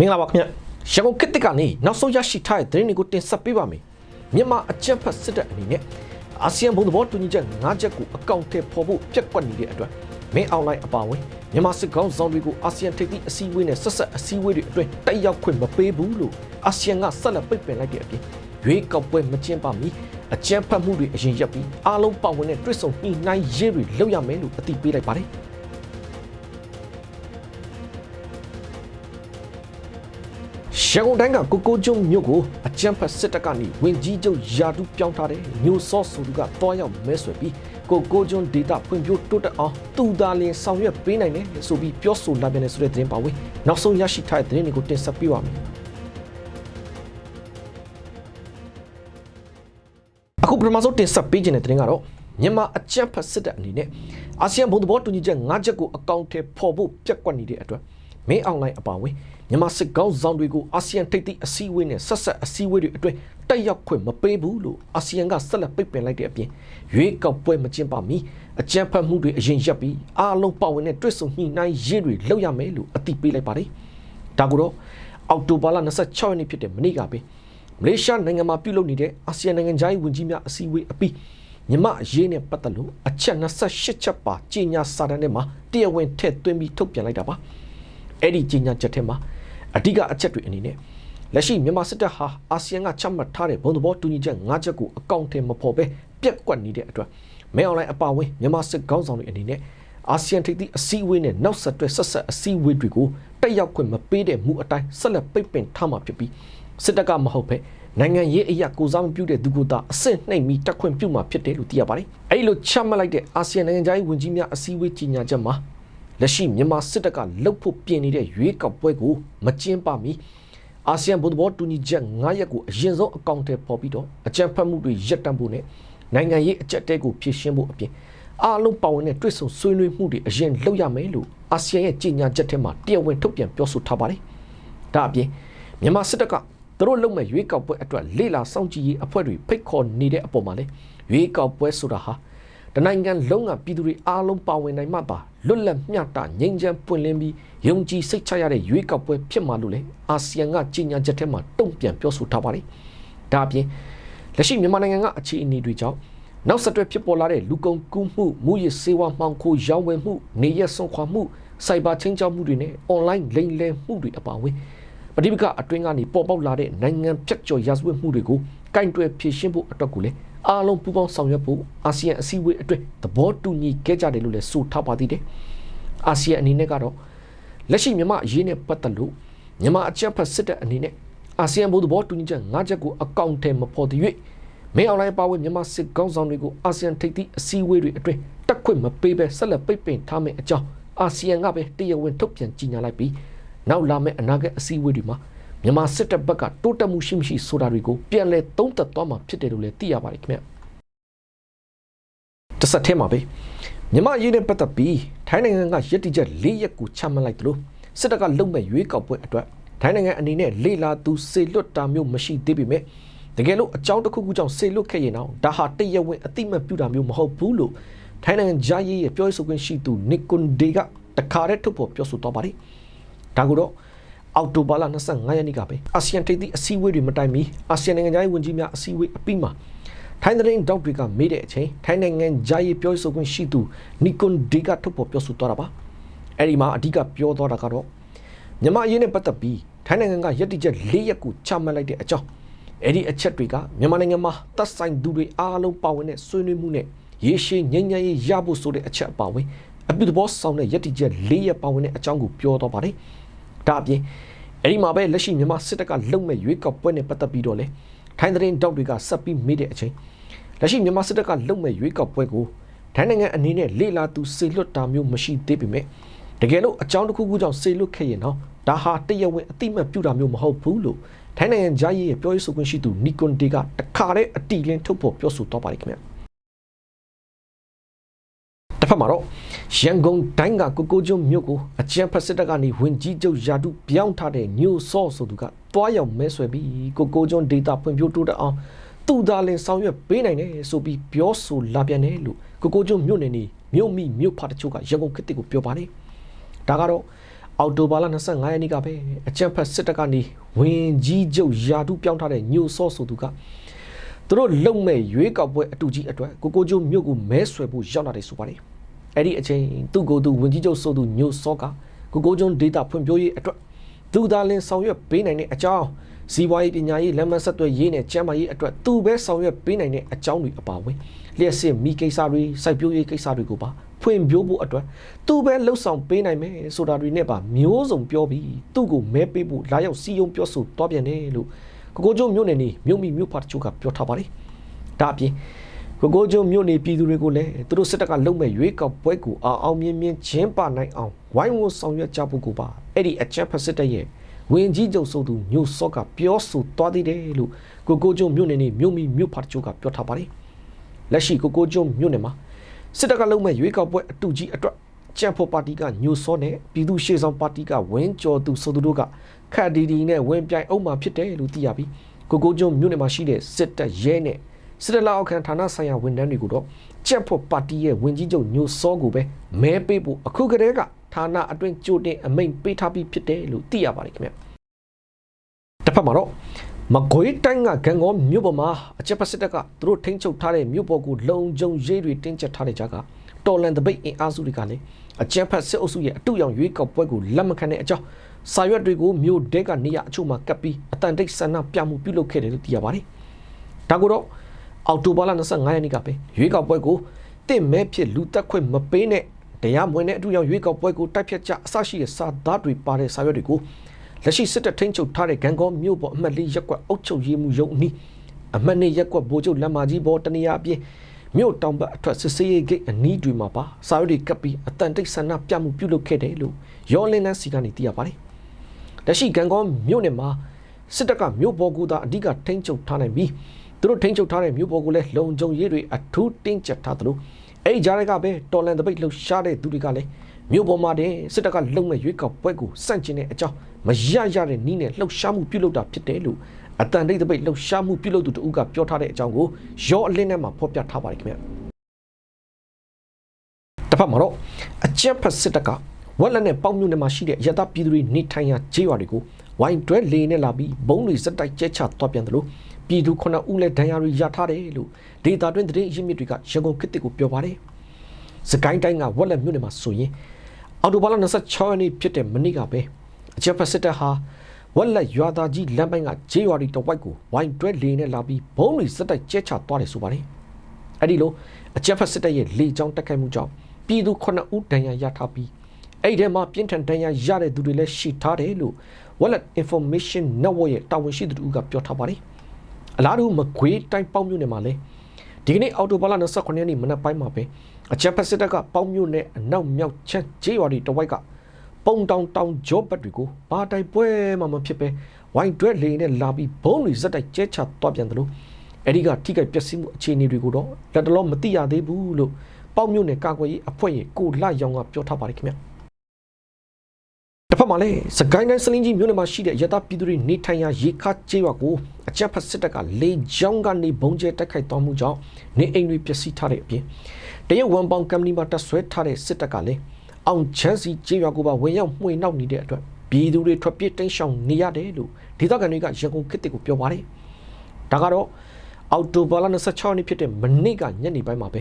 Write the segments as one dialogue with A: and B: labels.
A: မင်္ဂလာပါခင်ဗျရန်ကုန်ခေတ်တစ်ကနေနောက်ဆုံးရရှိထားတဲ့သတင်းတွေကိုတင်ဆက်ပေးပါမယ်မြန်မာအကြက်ဖက်စစ်တပ်အနေနဲ့အာဆီယံဘုံသဘောတူညီချက်၅ချက်ကိုအကောင့်ထဲပေါ်ဖို့ပြက်ကွက်နေတဲ့အတွက်မင်းအွန်လိုင်းအပါအဝင်မြန်မာစစ်ကောင်ဆောင်တွေကိုအာဆီယံထိပ်သီးအစည်းအဝေးနဲ့ဆက်ဆက်အစည်းအဝေးတွေအတွင်းတက်ရောက်ခွင့်မပေးဘူးလို့အာဆီယံကဆက်လက်ပိတ်ပင်လိုက်တဲ့အပြင်ရွေးကောက်ပွဲမကျင်းပမီအကြမ်းဖက်မှုတွေအရင်ရပ်ပြီးအားလုံးပါဝင်တဲ့တွစ်ဆုံညှိနှိုင်းရေးတွေလုပ်ရမယ်လို့အတည်ပြုလိုက်ပါတယ် ရန်ကုန်တိုင်းကကိုကိုကျုံမြို့ကိုအကြမ်းဖက်စစ်တပ်ကနေဝင်ကြီးချုပ်ယာတူပြောင်းထားတဲ့မျိုးစောဆိုသူကတွားရောက်မဲဆွယ်ပြီးကိုကိုကျုံဒေတာဖွံ့ဖြိုးတိုးတက်အောင်သူသာလင်ဆောင်ရွက်ပေးနိုင်တယ်ဆိုပြီးပြောဆိုလာပြန်တဲ့ဆိုတဲ့သတင်းပါဝင်နောက်ဆုံးရရှိထားတဲ့သတင်းတွေကိုတင်ဆက်ပေးပါမယ်အခုပထမဆုံးတင်ဆက်ပေးခြင်းတဲ့သတင်းကတော့မြန်မာအကြမ်းဖက်စစ်တပ်အနေနဲ့အာဆီယံဘုံသဘောတူညီချက်၅ချက်ကိုအကောင့်ထဲပေါ်ဖို့ပြက်ကွက်နေတဲ့အတွက် မင်းအွန်လိုင်းအပါအဝင်မြန်မာစစ်ကောင်းဆောင်တွေကိုအာဆီယံထိပ်သီးအစည်းအဝေးနဲ့ဆက်ဆက်အစည်းအဝေးတွေအတွင်းတက်ရောက်ခွင့်မပေးဘူးလို့အာဆီယံကဆက်လက်ပိတ်ပင်လိုက်တဲ့အပြင်ရွေးကောက်ပွဲမကျင်းပမီအကြမ်းဖက်မှုတွေအရင်ရပ်ပြီးအားလုံးပါဝင်တဲ့တွစ်ဆုံညှိနှိုင်းရေးတွေလုပ်ရမယ်လို့အတည်ပြုလိုက်ပါတယ်။ဒါကိုတော့အောက်တိုဘာလ26ရက်နေ့ဖြစ်တဲ့မနေ့ကပဲမလေးရှားနိုင်ငံမှာပြုလုပ်နေတဲ့အာဆီယံနိုင်ငံသားဝန်ကြီးများအစည်းအဝေးအပြီးမြမအရေးနဲ့ပတ်သက်လို့အချက်28ချက်ပါကြီးညာစာတမ်းထဲမှာတရားဝင်ထည့်သွင်းပြီးထုတ်ပြန်လိုက်တာပါ။ အဲ့ဒီကြီးညာချက်ထဲမှာအဓိကအချက်တွေအနေနဲ့လက်ရှိမြန်မာစစ်တပ်ဟာအာဆီယံကချမှတ်ထားတဲ့ဘုံသဘောတူညီချက်၅ချက်ကိုအကောင့်ထဲမဖော်ပဲပြက်ကွက်နေတဲ့အတွက်မဲအွန်လိုင်းအပါအဝင်မြန်မာစစ်ကောင်းဆောင်တွေအနေနဲ့အာဆီယံထိပ်သီးအစည်းအဝေးနဲ့နောက်ဆက်တွဲဆက်ဆက်အစည်းအဝေးတွေကိုတက်ရောက်ခွင့်မပေးတဲ့မူအတိုင်းဆက်လက်ပိတ်ပင်ထားမှာဖြစ်ပြီးစစ်တပ်ကမဟုတ်ပဲနိုင်ငံရေးအရာကိုစားမပြုတဲ့သူကသာအဆင့်နှိမ့်ပြီးတက်ခွင့်ပြုမှာဖြစ်တယ်လို့သိရပါတယ်။အဲဒီလိုချမှတ်လိုက်တဲ့အာဆီယံနိုင်ငံသားဝန်ကြီးများအစည်းအဝေးကြီးညာချက်မှာ လက်ရှိမြန်မာစစ်တပ်ကလှုပ်ဖို့ပြင်နေတဲ့ရွေးကောက်ပွဲကိုမကျင်းပမီအာဆီယံဗုဒ္ဓဘောတူညီချက်9ရက်ကိုအရင်ဆုံးအကောင့်ထဲပေါ်ပြီးတော့အကြံဖတ်မှုတွေရပ်တန့်ဖို့နဲ့နိုင်ငံရေးအကြက်တဲကိုဖြည့်ရှင်းဖို့အပြင်အားလုံးပါဝင်တဲ့တွစ်ဆုံဆွေးနွေးမှုတွေအရင်လုပ်ရမယ်လို့အာဆီယံရဲ့ကြေညာချက်ထဲမှာတရားဝင်ထုတ်ပြန်ပြောဆိုထားပါတယ်။ဒါအပြင်မြန်မာစစ်တပ်ကသူတို့လုံမဲ့ရွေးကောက်ပွဲအတွက်လေလာစောင့်ကြည့်ရေးအဖွဲ့တွေဖိတ်ခေါ်နေတဲ့အပေါ်မှာလေရွေးကောက်ပွဲဆိုတာဟာ တနိုင်ငံလုံးကပြည်သူတွေအားလုံးပါဝင်နိုင်မှပါလွတ်လပ်မျှတငြိမ်းချမ်းပွင့်လင်းပြီးယုံကြည်စိတ်ချရတဲ့ရွေးကောက်ပွဲဖြစ်မှာလို့လေအာဆီယံကကြီးညာချက်ထဲမှာတုံ့ပြန်ပြောဆိုထားပါတယ်။ဒါအပြင်လက်ရှိမြန်မာနိုင်ငံကအခြေအနေတွေကြောင့်နောက်ဆက်တွဲဖြစ်ပေါ်လာတဲ့လူကုန်ကူးမှုမူရစ်စေဝါမှောင်ခိုရောင်းဝယ်မှုနေရက်ဆွန့်ခွာမှုစိုက်ဘာချင်းချောက်မှုတွေနဲ့အွန်လိုင်းလိမ်လည်မှုတွေအပါအဝင်ပဋိပက္ခအတွင်းကနေပေါ်ပေါက်လာတဲ့နိုင်ငံဖြတ်ကျော်ရာဇဝတ်မှုတွေကို ကင်တွယ်ဖြေရှင်းဖို့အတွက်ကိုလည်းအားလုံးပူးပေါင်းဆောင်ရွက်ဖို့အာဆီယံအစည်းအဝေးအတွက်သဘောတူညီခဲ့ကြတယ်လို့လည်းဆိုထားပါသေးတယ်။အာဆီယံအနေနဲ့ကတော့လက်ရှိမြန်မာအရေးနဲ့ပတ်သက်လို့မြန်မာအကြမ်းဖက်စစ်တပ်အနေနဲ့အာဆီယံဘုသဘောတူညီချက်၅ချက်ကိုအကောင့်ထဲမဖော်သေး၍မင်းအွန်လိုင်းပါဝင်မြန်မာစစ်ကောင်းဆောင်တွေကိုအာဆီယံထိပ်သီးအစည်းအဝေးတွေအတွင်းတက်ခွင့်မပေးဘဲဆက်လက်ပိတ်ပင်ထားမယ့်အကြောင်းအာဆီယံကပဲတရားဝင်ထုတ်ပြန်ကြေညာလိုက်ပြီးနောက်လာမယ့်အနာဂတ်အစည်းအဝေးတွေမှာ မြန်မာစစ်တပ်ဘက်ကတိုးတက်မှုရှိမရှိဆိုတာတွေကိုပြန်လည်သုံးသပ်သွားမှာဖြစ်တယ်လို့လည်းသိရပါတယ်ခင်ဗျတစ်ဆက်တည်းမှာပဲမြန်မာအရေးနဲ့ပတ်သက်ပြီးထိုင်းနိုင်ငံကရည်တည်ချက်၄ရက်ကိုချမှတ်လိုက်သလိုစစ်တပ်ကလုံမဲ့ရွေးကောက်ပွဲအတွက်ထိုင်းနိုင်ငံအနေနဲ့လေလာသူစေလွတ်တာမျိုးမရှိသေးပေမဲ့တကယ်လို့အကြောင်းတစ်ခုခုကြောင့်စေလွတ်ခဲ့ရင်တော့ဒါဟာတရဝင်းအတိမတ်ပြတာမျိုးမဟုတ်ဘူးလို့ထိုင်းနိုင်ငံဂျာရေးရဲ့ပြောရေးဆိုခွင့်ရှိသူနီကွန်ဒေကတခါတည်းထုတ်ဖော်ပြောဆိုသွားပါတယ်ဒါကိုတော့ အောက်တိုဘာလ25ရက်နေ့ကပဲအာဆီယံထိပ်သီးအစည်းအဝေးတွေမတိုင်မီအာဆီယံနိုင်ငံသားရေးဝန်ကြီးများအစည်းအဝေးအပြီးမှာထိုင်းသတင်းတောက်တွေကမေးတဲ့အချိန်ထိုင်းနိုင်ငံဂျာရေးပြောဆိုခွင့်ရှိသူနီကွန်ဒီကထုတ်ဖော်ပြောဆိုသွားတာပါအဲ့ဒီမှာအဓိကပြောသွားတာကတော့မြန်မာအရေးနဲ့ပတ်သက်ပြီးထိုင်းနိုင်ငံကရည်တည်ချက်၄ရက်ကိုချမှတ်လိုက်တဲ့အကြောင်းအဲ့ဒီအချက်တွေကမြန်မာနိုင်ငံမှာတပ်ဆိုင်သူတွေအားလုံးပါဝင်တဲ့ဆွေးနွေးမှုနဲ့ရေရှည်ငြိမ်းချမ်းရေးရဖို့ဆိုတဲ့အချက်အပါအဝင်အပြုသဘောဆောင်တဲ့ရည်တည်ချက်၄ရက်ပါဝင်တဲ့အကြောင်းကိုပြောတော့ပါတယ် ဒါအပြင်အဲ့ဒီမှာပဲလက်ရှိမြန်မာစစ်တပ်ကလုံမဲ့ရွေးကောက်ပွဲနဲ့ပတ်သက်ပြီးတော့လေထိုင်းသတင်းတောက်တွေကဆက်ပြီးမေးတဲ့အချိန်လက်ရှိမြန်မာစစ်တပ်ကလုံမဲ့ရွေးကောက်ပွဲကိုထိုင်းနိုင်ငံအနေနဲ့လေလာသူစေလွတ်တာမျိုးမရှိသေးပေမဲ့တကယ်လို့အကြောင်းတစ်ခုခုကြောင့်စေလွတ်ခဲ့ရင်တော့ဒါဟာတရဝင်းအတိမတ်ပြတာမျိုးမဟုတ်ဘူးလို့ထိုင်းနိုင်ငံဂျာရေးရဲ့ပြောရေးဆိုခွင့်ရှိသူနီကွန်ဒေကတခါတည်းအတီလင်းထုတ်ဖော်ပြောဆိုတော့ပါတယ်ခင်ဗျာ တစ်ဖက်မှာတော့ရန်ကုန်တိုင်းကကိုကိုကျုံမြို့ကိုအကြံဖက်စစ်တပ်ကနေဝင်ကြီးချုပ်ယာတုပြောင်းထားတဲ့ညိုဆော့ဆိုသူကတွားရောက်မဲဆွဲပြီးကိုကိုကျုံဒေတာဖွံ့ဖြိုးတိုးတက်အောင်သူသားလင်ဆောင်ရွက်ပေးနိုင်တယ်ဆိုပြီးပြောဆိုလာပြန်တယ်လို့ကိုကိုကျုံမြို့နယ်နေမြို့မိမြို့ဖာတချို့ကရန်ကုန်ခေတ်တစ်ကိုပြောပါတယ်ဒါကတော့အော်တိုဘာလ25ရက်နေ့ကပဲအကြံဖက်စစ်တပ်ကနေဝင်ကြီးချုပ်ယာတုပြောင်းထားတဲ့ညိုဆော့ဆိုသူကသူတို့လုံမဲ့ရွေးကောက်ပွဲအတူကြီးအတွက်ကိုကိုကျိုးမြို့ကိုမဲဆွယ်ဖို့ရောက်လာတယ်ဆိုပါတယ် အဲ့ဒီအချိန်သူ့ကိုယ်သူဝင်ကြီးချုပ်ဆိုသူညိုဆော့ကကိုကိုကျုံဒေတာဖွံ့ဖြိုးရေးအတွက်သူသာလင်ဆောင်ရွက်ပေးနိုင်တဲ့အကြောင်းစီးပွားရေးပညာရေးလက်မှတ်ဆက်သွယ်ရေးနဲ့ကျန်းမာရေးအတွက်သူပဲဆောင်ရွက်ပေးနိုင်တဲ့အကြောင်းတွေအပါအဝင်လျှက်စစ်မိကိစ္စတွေစိုက်ပျိုးရေးကိစ္စတွေကိုပါဖွင့်ပြဖို့အတွက်သူပဲလှုပ်ဆောင်ပေးနိုင်မယ်ဆိုတာတွေနဲ့ပါမျိုးစုံပြောပြီးသူ့ကိုမဲပေးဖို့လာရောက်စီယုံပြောဆိုသွားပြန်တယ်လို့ကိုကိုကျုံမြို့နယ်နေမြို့မိမြို့ဖတ်တချို့ကပြောထားပါတယ်ဒါအပြင် ကိုကိုကျုံမြို့နေပြည်သူတွေကိုလည်းသူတို့စစ်တပ်ကလုံမဲ့ရွေးကောက်ပွဲကိုအောင်အောင်မြင်မြင်ကျင်းပနိုင်အောင်ဝိုင်းဝန်းဆောင်ရွက်ကြဖို့ကိုပါအဲ့ဒီအချက်ဖက်စစ်တပ်ရဲ့ဝင်ကြီးချုပ်ဆိုသူညိုစော့ကပြောဆိုသွားသေးတယ်လို့ကိုကိုကျုံမြို့နယ်နေမြို့မိမြို့ဖတ်တချို့ကပြောထားပါတယ်လက်ရှိကိုကိုကျုံမြို့နယ်မှာစစ်တပ်ကလုံးမဲ့ရွေးကောက်ပွဲအတူကြီးအတွက်ချမ်ဖို့ပါတီကညိုစောနဲ့ပြည်သူ့ရှေ့ဆောင်ပါတီကဝင်းကျော်သူဆိုသူတို့ကခက်ဒီဒီနဲ့ဝင်ပြိုင်အောင်မှာဖြစ်တယ်လို့သိရပြီးကိုကိုကျုံမြို့နယ်မှာရှိတဲ့စစ်တပ်ရဲနဲ့ စစ်တပ်လက်အောက်ခံဌာနဆိုင်ရာဝန်ထမ်းတွေကိုတော့ချမ်ဖို့ပါတီရဲ့ဝင်ကြီးချုပ်ညိုစောကိုပဲမဲပေးဖို့အခုကတည်းကဌာနအတွင်းကြိုတင်အမိန့်ပေးထားပြီးဖြစ်တယ်လို့သိရပါတယ်ခင်ဗျတစ်ဖက်မှာတော့မကွေးတိုင်းကဂံကောမြို့ပေါ်မှာအချက်ပတ်စစ်တပ်ကသူတို့ထိန်းချုပ်ထားတဲ့မြို့ပေါ်ကိုလုံခြုံရေးတွေတင်းကျပ်ထားတဲ့ကြားကတော်လန်တပိတ်အင်အားစုတွေကလည်းအချက်ဖက်စစ်အုပ်စုရဲ့အတူရောင်ရွေးကောက်ပွဲကိုလက်မခံတဲ့အကြောင်းစာရွက်တွေကိုမြို့တဲကနေရအချို့မှာကပ်ပြီးအတန်တိတ်ဆန္ဒပြမှုပြုလုပ်ခဲ့တယ်လို့သိရပါတယ်။ဒါကိုတော့ အောက်တိုဘာလ25ရက်နေ့ကပဲရွေးကောက်ပွဲကိုတင့်မဲဖြစ်လူတက်ခွင့်မပေးနဲ့တရားမဝင်တဲ့အတူရောင်ရွေးကောက်ပွဲကိုတိုက်ဖြတ်ကြအစရှိတဲ့စာသားတွေပါတဲ့စာရွက်တွေကိုလက်ရှိစစ်တပ်ထိန်းချုပ်ထားတဲ့ဂံကောမြို့ပေါ်အမှတ်လေးရက်ကွက်အုပ်ချုပ်ရေးမှုရုံးအနီးအမှတ်နှစ်ရက်ကွက်ဗိုလ်ချုပ်လက်မာကြီးပေါ်တနေရာအပြင်မြို့တောင်ဘက်အထွက်စစ်စေးရေးဂိတ်အနီးတွေမှာပါစာရွက်တွေကပ်ပြီးအတန်တိတ်ဆန္ဒပြမှုပြုလုပ်ခဲ့တယ်လို့ရောလင်းနန်းစီကနေသိရပါတယ်။လက်ရှိဂံကောမြို့နယ်မှာစစ်တပ်ကမြို့ပေါ်ကူသာအဓိကထိန်းချုပ်ထားနိုင်ပြီး သူတို့ထိန်းချုပ်ထားတဲ့မြို့ပေါ်ကိုလည်းလုံခြုံရေးတွေအထူးတင်းကျပ်ထားသလိုအဲ့ဒီကြားတွေကပဲတော်လန်တပိတ်လှုပ်ရှားတဲ့သူတွေကလည်းမြို့ပေါ်မှာတင်စစ်တပ်ကလုံမဲ့ရွေးကောက်ပွဲကိုစန့်ကျင်တဲ့အကြောင်းမရရတဲ့နီးနဲ့လှုပ်ရှားမှုပြုလုပ်တာဖြစ်တယ်လို့အတန်တိတ်တပိတ်လှုပ်ရှားမှုပြုလုပ်သူတို့ကပြောထားတဲ့အကြောင်းကိုရောအလင်းထဲမှာဖော်ပြထားပါတယ်ခင်ဗျတစ်ဖက်မှာတော့အကြက်ဖက်စစ်တပ်ကဝက်လက်နဲ့ပေါက်မြို့နယ်မှာရှိတဲ့ရတပြည်သူတွေနေထိုင်ရာခြေရွာတွေကိုဝိုင်းတွဲလေနဲ့လာပြီးဘုံတွေစက်တိုက်ကျဲချသွားပြန်တယ်လို့ ပြည်သူခုနှစ်ဦးလည်းဒဏ်ရာတွေရထားတယ်လို့ဒေတာတွင်သတင်းရင်းမြစ်တွေကရန်ကုန်ခေတ်တစ်ကိုပြောပါတယ်စကိုင်းတိုင်းကဝက်လက်မြို့နယ်မှာဆိုရင်အော်တိုဘာလ26ရက်နေ့ဖြစ်တဲ့မနေ့ကပဲအချက်ဖက်စစ်တပ်ဟာဝက်လက်ရွာသားကြီးလမ်းပိုင်းကဂျေးရွာဒီတဝိုက်ကိုဝိုင်းတွဲလေနဲ့လာပြီးဘုံတွေစက်တိုက်ကျဲချသွားတယ်ဆိုပါတယ်အဲ့ဒီလိုအချက်ဖက်စစ်တပ်ရဲ့လေကြောင်းတက်ခိုက်မှုကြောင့်ပြည်သူခုနှစ်ဦးဒဏ်ရာရထားပြီးအဲ့ဒီထဲမှာပြင်းထန်ဒဏ်ရာရတဲ့သူတွေလည်းရှိထားတယ်လို့ Wallet Information Network ရဲ့တာဝန်ရှိသူတို့ကပြောထားပါတယ် အလားတူမကွေးတိုင်းပေါက်မြို့နယ်မှာလည်းဒီကနေ့အော်တိုဘာလ29ရက်နေ့မနက်ပိုင်းမှာပဲအချက်ဖက်စစ်တပ်ကပေါက်မြို့နယ်အနောက်မြောက်ချမ်းဂျေးရွာဒီတဝိုက်ကပုံတောင်တောင်ဂျောဘတ်တွေကိုဘာတိုက်ပွဲမှမဖြစ်ပဲဝိုင်းတွဲလေနဲ့လာပြီးဘုံတွေဇက်တိုက်ကျဲချသွားပြန်တယ်လို့အဲ့ဒီကထိခိုက်ပျက်စီးမှုအခြေအနေတွေကိုတော့လက်တလုံးမသိရသေးဘူးလို့ပေါက်မြို့နယ်ကာကွယ်ရေးအဖွဲ့ရဲ့ကိုလာရောင်ကပြောထားပါတယ်ခင်ဗျာ တစ်ဖက်မှာလည်းစကိုင်းတိုင်းစလင်းကြီးမြို့နယ်မှာရှိတဲ့ရတပြည်သူတွေနေထိုင်ရာရေခါကျေးရွာကိုအကြက်ဖက်စစ်တပ်ကလေကြောင်းကနေဘုံကျဲတိုက်ခိုက်သွားမှုကြောင့်နေအိမ်တွေပျက်စီးထားတဲ့အပြင်တရုတ်ဝန်ပေါင်ကမ်ပဏီမှာတက်ဆွဲထားတဲ့စစ်တပ်ကလည်းအောင်ချမ်းစီကျေးရွာကိုပါဝင်ရောက်မှွေနှောက်နေတဲ့အတွက်ပြည်သူတွေထွက်ပြေးတိမ်းရှောင်နေရတယ်လို့ဒေသခံတွေကရန်ကုန်ခေတ်ကိုပြောပါတယ်။ဒါကတော့အော်တိုဘာလ26ရက်နေ့ဖြစ်တဲ့မနေ့ကညနေပိုင်းမှာပဲ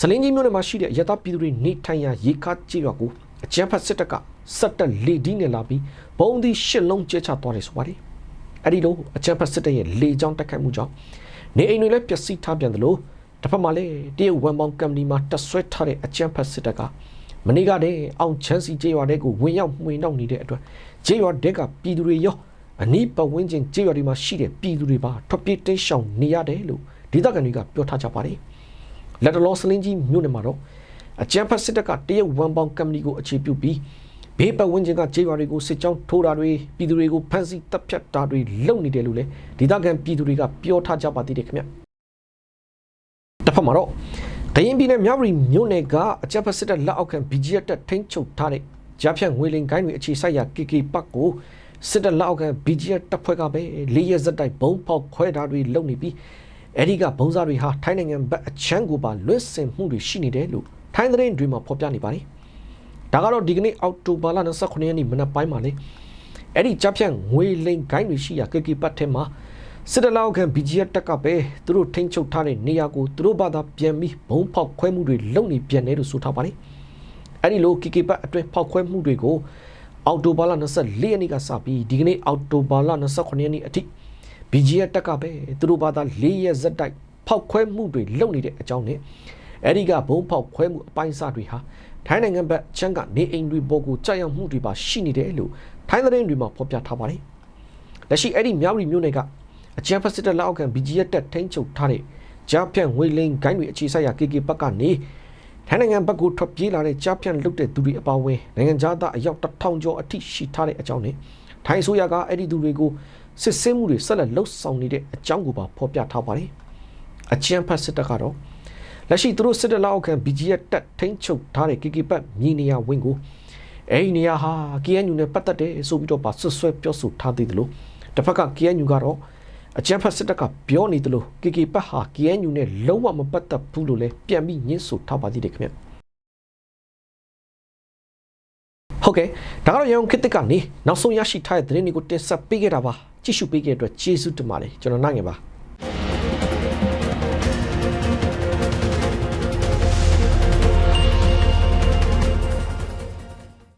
A: စလင်းကြီးမြို့နယ်မှာရှိတဲ့ရတပြည်သူတွေနေထိုင်ရာရေခါကျေးရွာကိုအကြမ်းဖက်စစ်တပ်က စက်တက်လေဒီနဲ့လာပြီးဘုံဒီရှစ်လုံးကျဲချသွားတယ်ဆိုပါတယ်။အဲဒီလိုအကြမ်းဖက်စစ်တပ်ရဲ့လေကြောင်းတိုက်ခိုက်မှုကြောင့်နေအိမ်တွေလည်းပျက်စီးထားပြန်တယ်လို့တစ်ဖက်မှာလည်းတရုတ်ဝန်ပေါင်ကမ်ပဏီမှာတက်ဆွဲထားတဲ့အကြမ်းဖက်စစ်တပ်ကမနေ့ကတည်းအောင်ချမ်းစီကျေးရွာတဲကိုဝင်ရောက်မှွေနှောက်နေတဲ့အတွက်ကျေးရွာတဲကပြည်သူတွေရောအနီးပတ်ဝန်းကျင်ကျေးရွာတွေမှာရှိတဲ့ပြည်သူတွေပါထွက်ပြေးတိမ်းရှောင်နေရတယ်လို့ဒေသခံတွေကပြောထားကြပါတယ်။လက်တလောစလင်းကြီးမြို့နယ်မှာတော့အကြမ်းဖက်စစ်တပ်ကတရုတ်ဝန်ပေါင်ကမ်ပဏီကိုအခြေပြုပြီး ဘေးပတ်ဝန်းကျင်ကကျေးရွာတွေကိုစစ်ကြောင်းထိုးတာတွေပြည်သူတွေကိုဖမ်းဆီးတပ်ဖြတ်တာတွေလုပ်နေတယ်လို့လည်းဒေသခံပြည်သူတွေကပြောထားကြပါသေးတယ်ခင်ဗျ။တစ်ဖက်မှာတော့ဒရင်ပြည်နယ်မြောက်ရီမြို့နယ်ကအကြပ်ဖက်စစ်တပ်လက်အောက်ခံ BGF တပ်ထိန်းချုပ်ထားတဲ့ကြားဖြတ်ငွေလင်ကိုင်းတွေအခြေစိုက်ရာ KK ပတ်ကိုစစ်တပ်လက်အောက်ခံ BGF တပ်ဖွဲ့ကပဲလေးရဇက်တိုက်ဘုံဖောက်ခွဲတာတွေလုပ်နေပြီးအဲဒီကဘုံစားတွေဟာထိုင်းနိုင်ငံဘက်အချမ်းကိုပါလွတ်စင်မှုတွေရှိနေတယ်လို့ထိုင်းသတင်းတွေမှာဖော်ပြနေပါတယ်။ ဒဒါကတော့ဒီကနေ့အောက်တိုဘာလ29ရက်နေ့မနက်ပိုင်းမှာလေအဲ့ဒီကြားဖြန့်ငွေလိမ်ဂိုင်းတွေရှိရာကေကီပတ်ထဲမှာစစ်တလောက်ခံ BGF တက်ကပဲသူတို့ထိန်းချုပ်ထားတဲ့နေရာကိုသူတို့ဘာသာပြန်ပြီးဘုံဖောက်ခွဲမှုတွေလုပ်နေပြန်တယ်လို့ဆိုထားပါတယ်အဲ့ဒီလို KK ပတ်အတွင်းဖောက်ခွဲမှုတွေကိုအောက်တိုဘာလ24ရက်နေ့ကစပြီးဒီကနေ့အောက်တိုဘာလ29ရက်နေ့အထိ BGF တက်ကပဲသူတို့ဘာသာ၄ရက်ဇက်တိုက်ဖောက်ခွဲမှုတွေလုပ်နေတဲ့အကြောင်းနဲ့ အဲ့ဒီကဘုံဖောက်ခွဲမှုအပိုင်းအစတွေဟာထိုင်းနိုင်ငံဘက်ချမ်းကနေအိမ်တွေပေါ်ကိုကြာရောက်မှုတွေပါရှိနေတယ်လို့ထိုင်းသတင်းတွေမှာဖော်ပြထားပါတယ်။လက်ရှိအဲ့ဒီမြောက်ရီမြို့နယ်ကအချမ်းဖက်စစ်တပ်လက်အောက်ခံ BGF တက်ထိန်းချုပ်ထားတဲ့ကြားဖြန့်ငွေလိမ်ဂိုင်းတွေအခြေစိုက်ရာ KK ဘက်ကနေထိုင်းနိုင်ငံဘက်ကိုထွက်ပြေးလာတဲ့ကြားဖြန့်လုတဲ့သူတွေအပါအဝင်နိုင်ငံသားအယောက်တစ်ထောင်ကျော်အထိရှိထားတဲ့အကြောင်းနဲ့ထိုင်းအစိုးရကအဲ့ဒီသူတွေကိုစစ်ဆေးမှုတွေဆက်လက်လှုပ်ဆောင်နေတဲ့အကြောင်းကိုပါဖော်ပြထားပါတယ်။အချမ်းဖက်စစ်တပ်ကတော့ လက်ရှိသူတို့စစ်တပ်လက်အောက်ခံ BGF တက်ထိန်းချုပ်ထားတဲ့ KK ဘက်မြေနေရာဝင်းကိုအဲ့ဒီနေရာဟာ KNU နဲ့ပတ်သက်တယ်ဆိုပြီးတော့ပါဆွဆွဲပြောဆိုထားသေးတယ်လို့တစ်ဖက်က KNU ကတော့အကြမ်းဖက်စစ်တပ်ကပြောနေတယ်လို့ KK ပတ်ဟာ KNU နဲ့လုံးဝမပတ်သက်ဘူးလို့လည်းပြန်ပြီးညှင်းဆိုထားပါသေးတယ်ခင်ဗျဟုတ်ကဲ့ဒါကတော့ရန်ကုန်ခေတ်သစ်ကနေနောက်ဆုံးရရှိထားတဲ့သတင်းတွေကိုတင်ဆက်ပေးခဲ့တာပါကြည့်ရှုပေးခဲ့တဲ့အတွက်ကျေးဇူးတင်ပါတယ်ကျွန်တော်နိုင်ငယ်ပါ